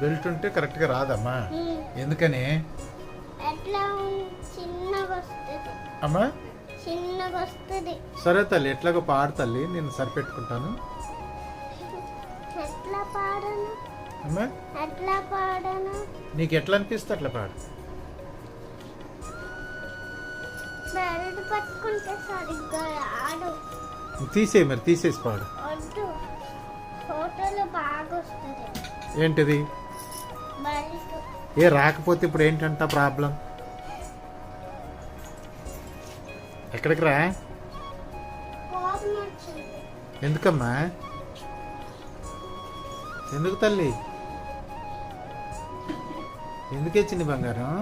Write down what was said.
Belt ఉంటే కరెక్ట్గా రాదమ్మా. ఎందుకని? అమ్మా? సరే తల్లి ఎట్లాగో పాడు తల్లి నేను సరిపెట్టుకుంటాను. అమ్మా? నీకు ఎట్లా అనిపిస్తే అట్లా పాడు. తీసేయి మరి తీసేసి పాడు. ఏంటిది? ఏ రాకపోతే ఇప్పుడు ఏంటంట ప్రాబ్లం? ఎక్కడికి రా? ఎందుకమ్మా? ఎందుకు తల్లి? ఎందుకే చిన్ని బంగారం?